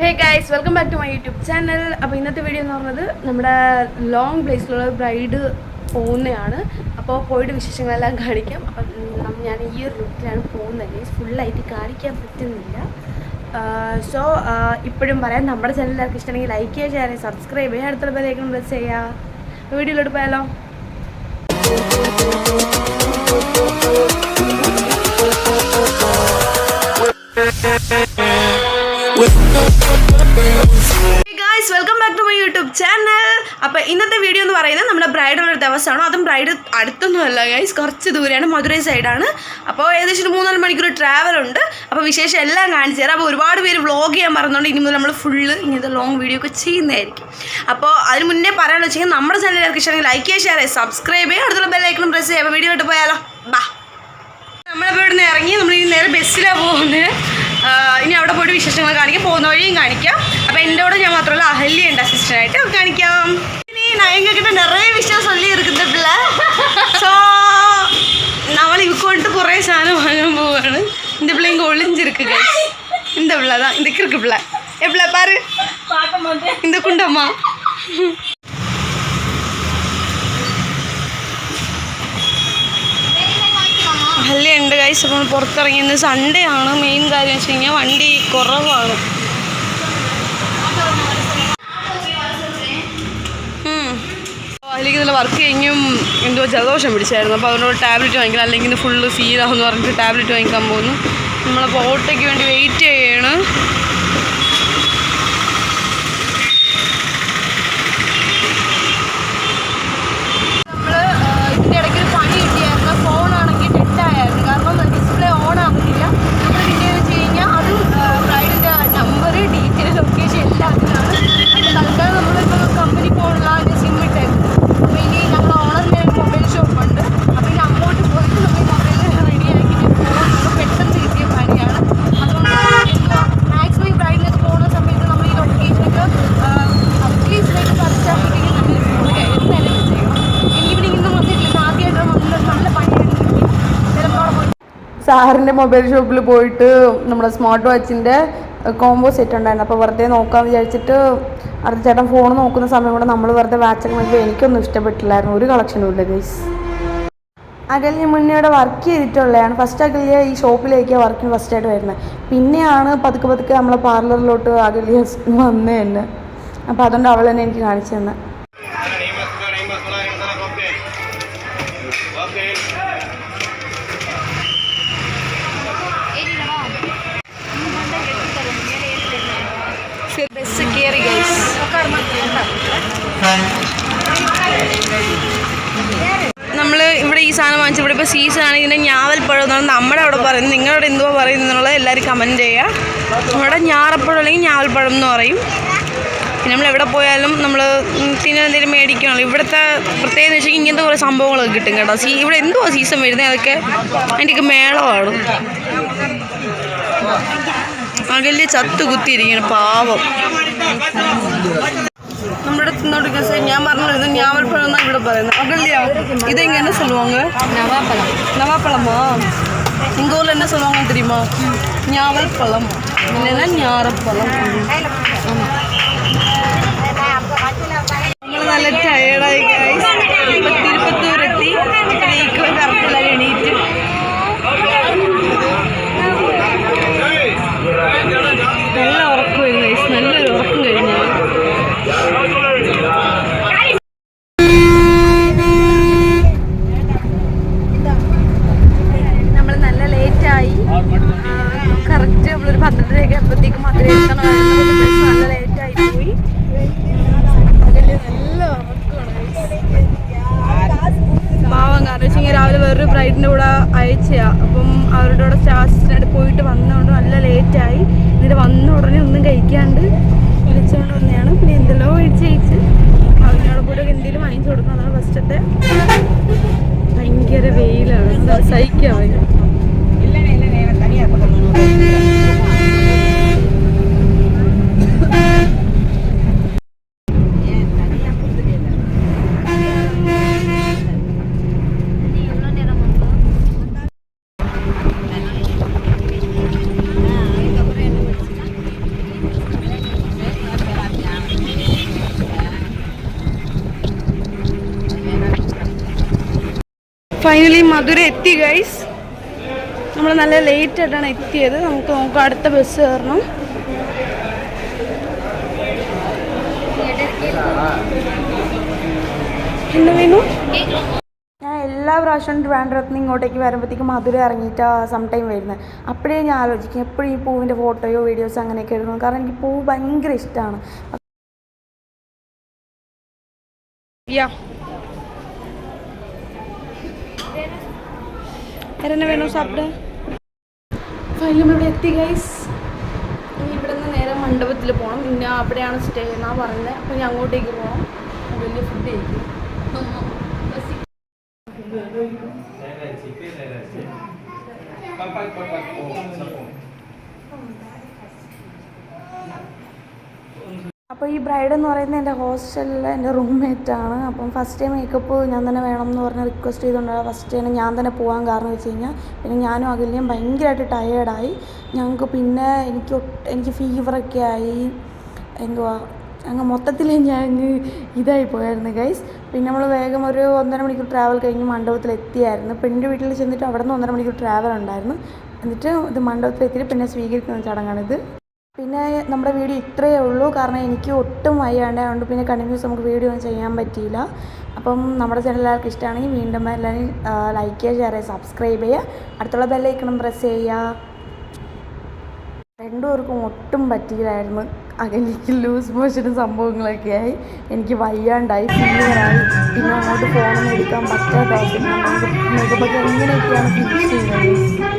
Hey guys welcome back to my YouTube channel അപ്പോൾ ഇന്നത്തെ video എന്ന് പറഞ്ഞത് നമ്മുടെ ലോങ് പ്ലേസിലുള്ള ബ്രൈഡ് പോകുന്നതാണ് അപ്പോൾ പോയിട്ട് വിശേഷങ്ങളെല്ലാം കാണിക്കാം. അപ്പം ഞാൻ ഈ ഒരു റൂട്ടിലാണ് പോകുന്നത്. ഗൈസ് ഫുള്ളായിട്ട് കാണിക്കാൻ പറ്റുന്നില്ല. സോ ഇപ്പോഴും പറയാം നമ്മുടെ ചാനൽ എല്ലാവർക്കും ഇഷ്ടമാണെങ്കിൽ ലൈക്ക് ചെയ്യുക ചെയ്യുക സബ്സ്ക്രൈബ് ചെയ്യുക അടുത്തുള്ള ബെല്ലേക്കും പ്രസ് ചെയ്യുക. വീഡിയോയിലോട്ട് പോയാലോ? Guys welcome back to my YouTube channel അപ്പോൾ ഇന്നത്തെ വീഡിയോ എന്ന് പറയുന്നത് നമ്മുടെ ബ്രൈഡൽ ഒരു ദിവസമാണ്. അതും ബ്രൈഡ് അടുത്തൊന്നുമല്ല ഗൈസ് കുറച്ച് ദൂരെയാണ് മധുരൈ സൈഡാണ് അപ്പോൾ ഏകദേശം ഒരു മൂന്നാൽ മണിക്കൂർ ട്രാവൽ ഉണ്ട്. അപ്പോൾ വിശേഷം എല്ലാം കാണിച്ചു തരാം. അപ്പോൾ ഒരുപാട് പേര് വ്ളോഗ് ചെയ്യാൻ പറഞ്ഞുകൊണ്ട് ഇനി മുതൽ നമ്മൾ ഫുള്ള് ഇങ്ങനത്തെ ലോങ് വീഡിയോ ഒക്കെ ചെയ്യുന്നതായിരിക്കും. അപ്പോൾ അതിന് മുന്നേ പറയാനുള്ള വെച്ചാൽ നമ്മുടെ ചാനൽ ഇഷ്ടമെങ്കിൽ ലൈക്ക് ചെയ്യുക ഷെയർ ചെയ്യുക സബ്സ്ക്രൈബ് ചെയ്യുക. അടുത്തുള്ള ബെല്ലൈക്കണം പ്രസ് ചെയ്യുക. അപ്പോൾ വീഡിയോ ഇട്ട് പോയാലോ. ബാ. നമ്മളിപ്പോൾ ഇവിടുന്ന് ഇറങ്ങി നമ്മൾ ഇനി നേരെ ബസ്സിലാണ് പോകുന്നത്. ഇനി അവിടെ പോയിട്ട് വിശേഷങ്ങൾ കാണിക്കാം പോകുന്ന വഴിയും കാണിക്കാം അപ്പോൾ എൻ്റെ കൂടെ ഞാൻ മാത്രമല്ല അഹല്യ ഉണ്ട് അസിസ്റ്റൻ്റായിട്ട് കാണിക്കാം ഇനി നയങ്ങക്കിട്ട് നിറയെ വിശ്വാസം ചൊല്ലി ഇരിക്കുന്നില്ല സോ നമ്മൾ ഇവക്കൊണ്ടിട്ട് കുറേ സാധനം വാങ്ങാൻ പോവുകയാണ് இந்த பிள்ளைங்க ஒளிஞ்சிருக்கு இந்த பிள்ளை தான் இந்த கிறுக்கு பிள்ளை எவ்வளோ பாரு இந்த குண்டம்மா ഉണ്ട് ഗൈസ് അപ്പം പുറത്തിറങ്ങിയത് സൺഡേ ആണ്. മെയിൻ കാര്യം വെച്ച് കഴിഞ്ഞാൽ വണ്ടി കുറവാണ്. അല്ലെങ്കിൽ നല്ല വർക്ക് കഴിഞ്ഞും എന്തോ ജലദോഷം പിടിച്ചായിരുന്നു. അപ്പോൾ അതിനോട് ടാബ്ലറ്റ് വാങ്ങിക്കണം. അല്ലെങ്കിൽ ഫുള്ള് ഫീലാണെന്ന് പറഞ്ഞിട്ട് ടാബ്ലറ്റ് വാങ്ങിക്കാൻ പോകുന്നു. നമ്മളപ്പോൾ ഓട്ടോയ്ക്ക് വേണ്ടി വെയിറ്റ് ചെയ്യണം നമ്മൾ ഇതിന്റെ ഇടയ്ക്ക് ഒരു പണി കിട്ടിയായിരുന്നു ഫോണാണെങ്കിൽ ഡെറ്റായിരുന്നു കാരണം ഡിസ്പ്ലേ ഓൺ ആകുന്നില്ല നമ്മൾ പിന്നെ വെച്ച് കഴിഞ്ഞാൽ അത് റൈഡിന്റെ നമ്പർ ഡീറ്റെയിൽ ലൊക്കേഷൻ എല്ലാം അതിലാണ് അപ്പോൾ തൽക്കാലം നമ്മളിപ്പോൾ കമ്പനി ഫോണിലാണ് അതിന്റെ സിം ഇട്ടായിരുന്നു അപ്പോൾ ഇനി ഞങ്ങൾ ഓണറിന്റെ മൊബൈൽ ഷോപ്പ് ഉണ്ട് അപ്പോൾ ഇനി അങ്ങോട്ട് പോയിട്ട് നമ്മൾ മൊബൈൽ റെഡിയാക്കി പോകാൻ പെട്ടെന്ന് കിട്ടിയ പണിയാണ് അതുകൊണ്ട് മാക്സിമം ബ്രൈഡ്നെസ് പോകുന്ന സമയത്ത് നമ്മൾ ഈ ലൊക്കേഷനൊക്കെ അറ്റ്ലീസ്റ്റിലേക്ക് പറിച്ചാക്കിയിട്ടെങ്കിൽ നമ്മൾ ഫോൺ എന്തായാലും ചെയ്യണം എനിക്കിവിടെ ഇന്നും വന്നിട്ടില്ല ആദ്യമായിട്ട് വന്നിട്ട് നല്ല പണിയായിരുന്നു ചിലപ്പോൾ അവിടെ പോയി സാറിന്റെ മൊബൈൽ ഷോപ്പിൽ പോയിട്ട് നമ്മുടെ സ്മാർട്ട് വാച്ചിന്റെ കോംബോ സെറ്റ് ഉണ്ടായിരുന്നു. അപ്പോൾ വെറുതെ നോക്കാമെന്ന് വിചാരിച്ചിട്ട് അടുത്ത ചേട്ടൻ ഫോൺ നോക്കുന്ന സമയം കൂടെ നമ്മൾ വെറുതെ വാച്ചൊക്കെ നോക്കിയപ്പോൾ എനിക്കൊന്നും ഇഷ്ടപ്പെട്ടില്ലായിരുന്നു. ഒരു കളക്ഷനും ഇല്ല ഗൈസ് അകലിന് മുന്നേ ഇവിടെ വർക്ക് ചെയ്തിട്ടുള്ളതാണ്. ഫസ്റ്റ് അകലിയ ഈ ഷോപ്പിലേക്ക് വർക്കിന് ഫസ്റ്റ് ആയിട്ട് വരുന്നത്. പിന്നെയാണ് പതുക്കെ പതുക്കെ നമ്മളെ പാർലറിലോട്ട് അകലിയ വന്നത് തന്നെ അപ്പോൾ അതുകൊണ്ട് അവൾ തന്നെ എനിക്ക് കാണിച്ചു തന്നെ. കയറി ഗൈസ് നമ്മൾ ഇവിടെ ഈ സാധനം വാങ്ങിച്ചു ഇവിടെ ഇപ്പോൾ സീസൺ ആണ്. ഇതിന്റെ ഞാവൽപ്പഴം എന്നാണ് നമ്മുടെ അവിടെ പറയുന്നത്. നിങ്ങളുടെ എന്തുവാ പറയുന്നത് എല്ലാവരും കമന്റ് ചെയ്യുക. ഇവിടെ ഞാറപ്പഴം അല്ലെങ്കിൽ ഞാവൽപ്പഴം എന്ന് പറയും. പിന്നെ നമ്മൾ എവിടെ പോയാലും നമ്മൾ പിന്നെ എന്തെങ്കിലും മേടിക്കണമല്ലോ ഇവിടുത്തെ പ്രത്യേകത എന്ന് വെച്ചാൽ ഇങ്ങനത്തെ കുറേ സംഭവങ്ങളൊക്കെ കിട്ടും കേട്ടോ. സീ ഇവിടെ എന്തുവാ സീസൺ വരുന്നത്? അതൊക്കെ അതിന്റെയൊക്കെ മേളമാണ് അകലിൽ ചത്തു കുത്തിയിരിക്കണം പാവം. നമ്മുടെ തിന്നോണ്ടിരിക്കുന്ന സൈഡ് ഞാൻ പറഞ്ഞത് ഇത് ഞാവൽപ്പഴം എന്നാണ് ഇവിടെ പറയുന്നത് അകല്യ ഇതെങ്ങനെ சொல்லுவாங்க நவாப்பழம் நவாப்பழமா உங்கள் ஊரில் என்ன சொல்லுவாங்க தெரியுமா ஞாவல் பழம் இல்லைன்னா ஞாரப்பழம் നമ്മൾ നല്ല ടയേർഡായി വേറൊരു ബ്രൈഡിന്റെ കൂടെ അയച്ചാ അപ്പം അവരുടെ കൂടെ സ്റ്റാഫിനായിട്ട് പോയിട്ട് വന്നതുകൊണ്ട് നല്ല ലേറ്റായി എന്നിട്ട് വന്ന ഉടനെ ഒന്നും കഴിക്കാണ്ട് വിളിച്ചുകൊണ്ട് വന്നതാണ് പിന്നെ എന്തെല്ലോ മേടിച്ച് കഴിച്ച്. അവനോട് കൂടെ എന്തെങ്കിലും വാങ്ങിച്ചു കൊടുക്കണം അതാണ് ഫസ്റ്റത്തെ ഭയങ്കര വെയിലാണ്. സഹിക്കാം അവന് ഫൈനലി മധുര എത്തി ഗൈസ് നമ്മൾ നല്ല ലേറ്റ് ആയിട്ടാണ് എത്തിയത്. നമുക്ക് നോക്കാം അടുത്ത ബസ് കയറണം. എന്താ വേണു ഞാൻ എല്ലാ പ്രാവശ്യവും ട്രിവാൻഡ്രത്ത് നിന്ന് ഇങ്ങോട്ടേക്ക് വരുമ്പോഴത്തേക്കും മധുര ഇറങ്ങിയിട്ട് സം ടൈം വരുന്നത് അപ്പോഴേ ഞാൻ ആലോചിക്കും എപ്പോഴും ഈ പൂവിന്റെ ഫോട്ടോയോ വീഡിയോസോ അങ്ങനെയൊക്കെ എടുക്കണം കാരണം എനിക്ക് പൂവ് ഭയങ്കര ഇഷ്ടമാണ് എന്നെ വേണോ സാപ്പിട് ഫൈനലും ഇവിടെ എത്തി ഗൈസ് ഇനി ഇവിടെ നിന്ന് നേരെ മണ്ഡപത്തിൽ പോകണം പിന്നെ അവിടെയാണ് സ്റ്റേ എന്നാ പറഞ്ഞത് അപ്പോൾ ഞാൻ അങ്ങോട്ടേക്ക് പോകണം വലിയ ഫുഡ് കഴിക്കും അപ്പോൾ ഈ ബ്രൈഡ് എന്ന് പറയുന്നത് എന്റെ ഹോസ്റ്റലിലെ എന്റെ റൂംമേറ്റ് ആണ്. അപ്പം ഫസ്റ്റ് മേക്കപ്പ് ഞാൻ തന്നെ വേണം എന്ന് പറഞ്ഞ് റിക്വസ്റ്റ് ചെയ്തുകൊണ്ടാണ് ഫസ്റ്റ് ടൈം ഞാൻ തന്നെ പോകാൻ കാരണം വെച്ച് കഴിഞ്ഞാൽ പിന്നെ ഞാനും അകലിയും ഭയങ്കരമായിട്ട് ടയേർഡായി ഞങ്ങൾക്ക് പിന്നെ എനിക്ക് എനിക്ക് ഫീവറൊക്കെ ആയി. എന്തുവാ അങ്ങ് മൊത്തത്തിൽ ഞാൻ ഇതായി പോയായിരുന്നു ഗൈസ് പിന്നെ നമ്മൾ വേഗം ഒരു ഒന്നര മണിക്കൂർ ട്രാവൽ കഴിഞ്ഞ് മണ്ഡപത്തിൽ എത്തിയായിരുന്നു. പെണ്ണിന്റെ വീട്ടിൽ ചെന്നിട്ട് അവിടെ നിന്ന് ഒന്നര മണിക്കൂർ ട്രാവൽ ഉണ്ടായിരുന്നു. എന്നിട്ട് ഇത് മണ്ഡപത്തിൽ എത്തിയിട്ട് പിന്നെ സ്വീകരിക്കുന്ന ചടങ്ങാണിത്. പിന്നെ നമ്മുടെ വീഡിയോ ഇത്രയേ ഉള്ളൂ. കാരണം എനിക്ക് ഒട്ടും വയ്യാണ്ട് അതുകൊണ്ട് പിന്നെ കണ്ടിന്യൂസ് നമുക്ക് വീഡിയോ ഒന്നും ചെയ്യാൻ പറ്റിയില്ല. അപ്പം നമ്മുടെ ചാനൽ എല്ലാവർക്കും ഇഷ്ടമാണെങ്കിൽ വീണ്ടും എല്ലാവരും ലൈക്ക് ചെയ്യുക ഷെയർ ചെയ്യുക സബ്സ്ക്രൈബ് ചെയ്യുക. അടുത്തുള്ള ബെല്ലൈക്കണം പ്രസ് ചെയ്യുക. രണ്ടുപേർക്കും ഒട്ടും പറ്റിയില്ലായിരുന്നു. അകലേക്ക് ലൂസ് മോഷനും സംഭവങ്ങളൊക്കെ ആയി. എനിക്ക് വയ്യാണ്ടായി ഫീവറായി പിന്നെ അങ്ങോട്ട് ഫോണൊന്നും എടുക്കാൻ പറ്റാത്ത മേക്കപ്പൊക്കെ എങ്ങനെയൊക്കെയാണ് ഫിനിഷ് ചെയ്യുന്നത്?